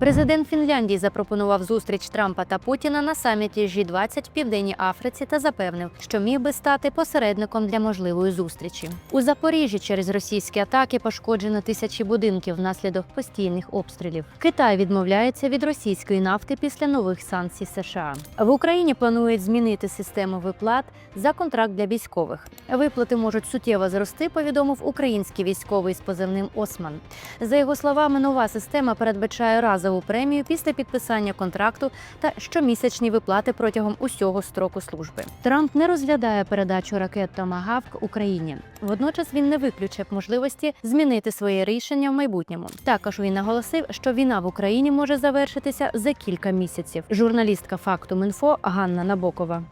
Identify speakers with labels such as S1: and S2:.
S1: Президент Фінляндії запропонував зустріч Трампа та Путіна на саміті G20 в Південній Африці та запевнив, що міг би стати посередником для можливої зустрічі. У Запоріжжі через російські атаки пошкоджено тисячі будинків внаслідок постійних обстрілів. Китай відмовляється від російської нафти після нових санкцій США. В Україні планують змінити систему виплат за контракт для військових. Виплати можуть суттєво зрости, повідомив український військовий з позивним Осман. За його словами, нова система передбачає разову премію після підписання контракту та щомісячні виплати протягом усього строку служби. Трамп не розглядає передачу ракет Томагавк Україні. Водночас він не виключив можливості змінити своє рішення в майбутньому. Також він наголосив, що війна в Україні може завершитися за кілька місяців. Журналістка факту Мінфо Ганна Набокова.